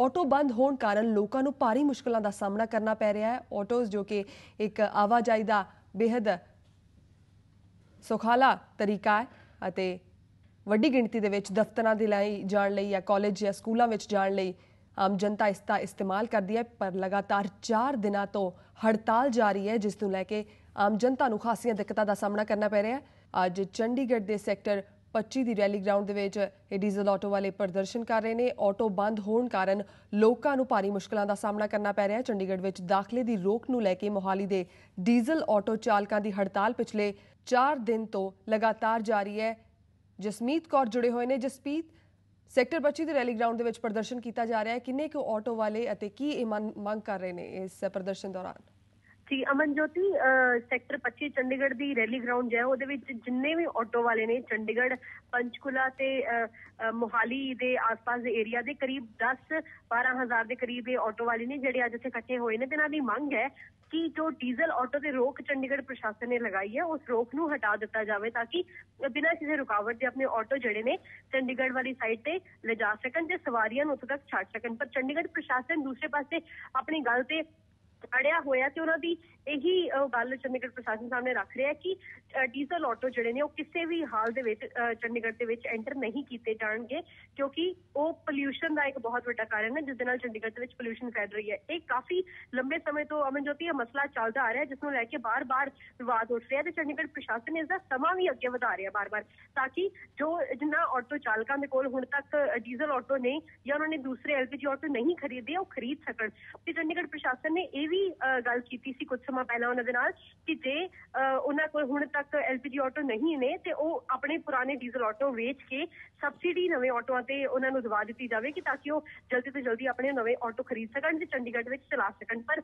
Auto ਬੰਦ ਹੋਣ ਕਾਰਨ ਲੋਕਾਂ ਨੂੰ ਭਾਰੀ ਮੁਸ਼ਕਲਾਂ ਦਾ ਸਾਹਮਣਾ ਕਰਨਾ ਪੈ ਰਿਹਾ ਹੈ। ਆਟੋਜ਼ ਜੋ ਕਿ ਇੱਕ ਆਵਾਜਾਈ ਦਾ ਬੇहद ਸੁਖਾਲਾ ਤਰੀਕਾ ਹੈ ਅਤੇ ਵੱਡੀ ਗਿਣਤੀ ਦੇ ਵਿੱਚ ਦਫ਼ਤਰਾਂ ਦੇ ਲਈ ਜਾਣ ਲਈ ਜਾਂ ਕਾਲਜ ਜਾਂ ਸਕੂਲਾਂ ਵਿੱਚ ਜਾਣ ਲਈ ਆਮ ਜਨਤਾ ਇਸ ਦਾ ਇਸਤੇਮਾਲ ਕਰਦੀ ਹੈ, ਪਰ ਲਗਾਤਾਰ 4 ਦਿਨਾਂ ਤੋਂ ਹੜਤਾਲ ਜਾਰੀ ਹੈ, ਜਿਸ ਨੂੰ ਲੈ ਕੇ ਆਮ ਜਨਤਾ ਨੂੰ ਖਾਸੀਆਂ ਦਿੱਕਤਾਂ ਦਾ ਸਾਹਮਣਾ ਕਰਨਾ ਪੈ ਰਿਹਾ ਹੈ। ਅੱਜ ਚੰਡੀਗੜ੍ਹ ਦੇ ਸੈਕਟਰ 25 ਦੀ ਰੈਲੀ ਗਰਾਊਂਡ ਦੇ ਵਿੱਚ ਇਹ ਡੀਜ਼ਲ ਆਟੋ ਵਾਲੇ ਪ੍ਰਦਰਸ਼ਨ ਕਰ ਰਹੇ ਨੇ। ਆਟੋ ਬੰਦ ਹੋਣ ਕਾਰਨ ਲੋਕਾਂ ਨੂੰ ਭਾਰੀ ਮੁਸ਼ਕਲਾਂ ਦਾ ਸਾਹਮਣਾ ਕਰਨਾ ਪੈ ਰਿਹਾ ਹੈ। ਚੰਡੀਗੜ੍ਹ ਵਿੱਚ ਦਾਖਲੇ ਦੀ ਰੋਕ ਨੂੰ ਲੈ ਕੇ ਮੋਹਾਲੀ ਦੇ ਡੀਜ਼ਲ ਆਟੋ ਚਾਲਕਾਂ ਦੀ ਹੜਤਾਲ ਪਿਛਲੇ 4 ਦਿਨ ਤੋਂ ਲਗਾਤਾਰ ਜਾਰੀ ਹੈ। ਜਸਮੀਤ ਕੌਰ ਜੁੜੇ ਹੋਏ ਨੇ। ਜਸਪੀਤ, ਸੈਕਟਰ 25 ਦੇ ਰੈਲੀ ਗਰਾਊਂਡ ਦੇ ਵਿੱਚ ਪ੍ਰਦਰਸ਼ਨ ਕੀਤਾ ਜਾ ਰਿਹਾ ਹੈ। ਕਿੰਨੇ ਕੁ ਆਟੋ ਵਾਲੇ ਅਤੇ ਕੀ ਇਹ ਮੰਗ ਮੰਗ ਕਰ ਰਹੇ ਨੇ ਇਸ ਪ੍ਰਦਰਸ਼ਨ ਦੌਰਾਨ? ਜੀ ਅਮਨ ਜੋਤੀ ਸੈਕਟਰ 25 ਚੰਡੀਗੜ੍ਹ ਦੀ ਰੈਲੀ ਗਰਾਊਂਡ ਹੈ, ਉਹਦੇ ਵਿੱਚ ਜਿੰਨੇ ਵੀ ਆਟੋ ਵਾਲੇ ਨੇ, ਚੰਡੀਗੜ੍ਹ, ਪੰਚਕੁਲਾ ਤੇ ਮੋਹਾਲੀ ਦੇ ਆਸ-ਪਾਸ ਦੇ ਏਰੀਆ ਦੇ ਕਰੀਬ 10 12000 ਦੇ ਕਰੀਬ ਇਹ ਆਟੋ ਵਾਲੇ ਨੇ ਜਿਹੜੇ ਅੱਜ ਇੱਥੇ ਇਕੱਠੇ ਹੋਏ ਨੇ ਤੇ ਇਹਨਾਂ ਦੀ ਮੰਗ ਹੈ ਕਿ ਜੋ ਡੀਜ਼ਲ ਆਟੋ ਤੇ ਰੋਕ ਚੰਡੀਗੜ੍ਹ ਪ੍ਰਸ਼ਾਸਨ ਨੇ ਲਗਾਈ ਹੈ, ਉਸ ਰੋਕ ਨੂੰ ਹਟਾ ਦਿੱਤਾ ਜਾਵੇ ਤਾਂ ਕਿ ਬਿਨਾਂ ਕਿਸੇ ਰੁਕਾਵਟ ਦੇ ਆਪਣੇ ਆਟੋ ਜਿਹੜੇ ਨੇ ਚੰਡੀਗੜ੍ਹ ਵਾਲੀ ਸਾਈਡ ਤੇ ਲਿਜਾ ਸਕਣ ਤੇ ਸਵਾਰੀਆਂ ਨੂੰ ਉੱਥੇ ਤੱਕ ਛੱਡ ਸਕਣ। ਪਰ ਚੰਡੀਗੜ੍ਹ ਪ੍ਰਸ਼ਾਸਨ ਦੂਸਰੇ ਪਾਸੇ ਆਪਣੀ ਗੱਲ ਤੇ ਅੜਿਆ ਹੋਇਆ ਤੇ ਉਹਨਾਂ ਦੀ ਇਹੀ ਗੱਲ ਚੰਡੀਗੜ੍ਹ ਪ੍ਰਸ਼ਾਸਨ ਸਾਹਮਣੇ ਰੱਖ ਰਿਹਾ ਕਿ ਡੀਜ਼ਲ ਆਟੋ ਜਿਹੜੇ ਨੇ ਉਹ ਕਿਸੇ ਵੀ ਹਾਲ ਦੇ ਵਿੱਚ ਅਹ, ਚੰਡੀਗੜ੍ਹ ਦੇ ਵਿੱਚ ਐਂਟਰ ਨਹੀਂ ਕੀਤੇ ਜਾਣਗੇ ਕਿਉਂਕਿ ਉਹ ਪੋਲਿਊਸ਼ਨ ਦਾ ਇੱਕ ਬਹੁਤ ਵੱਡਾ ਕਾਰਨ ਹੈ ਜਿਸ ਦੇ ਨਾਲ ਚੰਡੀਗੜ੍ਹ ਦੇ ਵਿੱਚ ਪੋਲਿਊਸ਼ਨ ਫੈਲ ਰਹੀ ਹੈ। ਇਹ ਕਾਫੀ ਲੰਬੇ ਸਮੇਂ ਤੋਂ ਅਮਨਜੋਤੀ ਇਹ ਮਸਲਾ ਚੱਲਦਾ ਆ ਰਿਹਾ ਜਿਸ ਨੂੰ ਲੈ ਕੇ ਬਾਰ-ਬਾਰ ਵਿਵਾਦ ਉੱਠ ਰਿਹਾ ਤੇ ਚੰਡੀਗੜ੍ਹ ਪ੍ਰਸ਼ਾਸਨ ਇਸ ਦਾ ਸਮਾਂ ਵੀ ਅੱਗੇ ਵਧਾ ਰਿਹਾ ਬਾਰ-ਬਾਰ ਤਾਂ ਕਿ ਜੋ ਜਿਨ੍ਹਾਂ ਆਟੋ ਚਾਲਕਾਂ ਦੇ ਕੋਲ ਹੁਣ ਤੱਕ ਡੀਜ਼ਲ ਆਟੋ ਨਹੀਂ ਜਾਂ ਉਹਨਾਂ ਨੇ ਦੂਸਰੇ ਐਲਪੀਜੀ ਆਟੋ ਨਹੀਂ ਖਰੀਦੇ ਉਹ ਖਰੀਦ ਸਕਣ। ਤੇ ਚੰਡੀਗੜ੍ਹ ਪ੍ਰਸ਼ਾਸਨ ਨੇ ਇਹ ਵੀ ਗੱਲ ਕੀਤੀ ਸੀ ਕੁਝ ਸਮਾਂ ਪਹਿਲਾਂ ਉਹਨਾਂ ਦੇ ਨਾਲ ਕਿ ਜੇ ਅਹ, ਉਹਨਾਂ ਕੋਲ ਹੁਣ ਤੱਕ ਐਲਪੀਜੀ ਆਟੋ ਨਹੀਂ ਨੇ ਤੇ ਉਹ ਆਪਣੇ ਪੁਰਾਣੇ ਡੀਜ਼ਲ ਆਟੋ ਵੇਚ ਕੇ ਸਬਸਿਡੀ ਨਵੇਂ ਆਟੋਆਂ ਤੇ ਉਹਨਾਂ ਨੂੰ ਦਵਾ ਦਿੱਤੀ ਜਾਵੇ ਕਿ ਤਾਂ ਕਿ ਉਹ ਜਲਦੀ ਤੋਂ ਜਲਦੀ ਆਪਣੇ ਨਵੇਂ ਆਟੋ ਖਰੀਦ ਸਕਣ ਤੇ ਚੰਡੀਗੜ੍ਹ ਵਿੱਚ ਚਲਾ ਸਕਣ। ਪਰ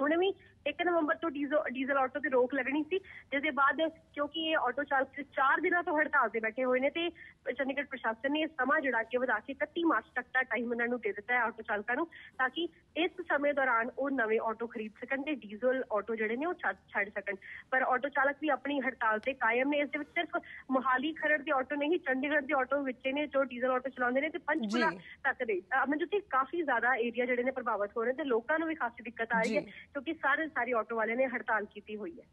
ਹੁਣ ਵੀ 1 ਨਵੰਬਰ ਤੋਂ ਡੀਜ਼ਲ ਡੀਜ਼ਲ ਆਟੋ ਤੇ ਰੋਕ ਲੱਗਣੀ ਸੀ ਜਿਸ ਦੇ ਬਾਅਦ ਕਿਉਂਕਿ ਇਹ ਆਟੋ ਚਾਲਕ 4 ਦਿਨਾਂ ਤੋਂ ਹੜਤਾਲ ਤੇ ਬੈਠੇ ਹੋਏ ਨੇ ਤੇ ਚੰਡੀਗੜ੍ਹ ਪ੍ਰਸ਼ਾਸਨ ਨੇ ਸਮਾਂ ਜਿਹੜਾ ਕਿ ਵਧਾ ਕੇ 31 ਮਾਰਚ ਤੱਕ ਦਾ ਟਾਈਮ ਉਹਨਾਂ ਨੂੰ ਦੇ ਦਿੱਤਾ ਹੈ ਆਟੋ ਚਾਲਕਾਂ ਨੂੰ ਤਾਂ ਕਿ ਇਸ ਸਮੇਂ ਦੌਰਾਨ ਉਹ ਨਵੇਂ ਆਟੋ ਖਰੀਦ ਸਕਣ ਤੇ ਡੀਜ਼ਲ ਆਟੋ ਜਿਹੜੇ ਨੇ ਉਹ ਛੱਡ ਸਕਣ ਪਰ ਆਟੋ ਚਾਲਕ ਵੀ ਆਪਣੀ ਹੜਤਾਲ ਤੇ ਕਾਇਮ ਨੇ ਇਸ ਦੇ ਵਿੱਚ ਸਿਰਫ ਮੋਹਾਲੀ ਖਰੜ ਦੇ ਆਟੋ ਨਹੀਂ ਚੰਡੀਗੜ੍ਹ ਦੇ ਆਟੋ ਵਿੱਚ ਨੇ ਜੋ ਡੀਜ਼ਲ ਆਟੋ ਚਲਾਉਂਦੇ ਨੇ ਤੇ ਪੰਚਕੂਲਾ। ਤੱਕ ਦੇ ਅਮਨ ਜੀ ਕਾਫੀ ਜ਼ਿਆਦਾ ਏਰੀਆ ਜਿਹੜੇ ਨੇ ਪ੍ਰਭਾਵਿਤ ਹੋ ਰਹੇ ਤੇ ਲੋਕਾਂ ਨੂੰ ਵੀ ਖਾਸੀ ਦਿੱਕਤ ਆ ਰਹੀ ਹੈ। ਕਿਉਂਕਿ ਸਾਰੇ ਸਾਰੇ ਆਟੋ ਵਾਲਿਆਂ ਨੇ ਹੜਤਾਲ ਕੀਤੀ ਹੋਈ ਹੈ।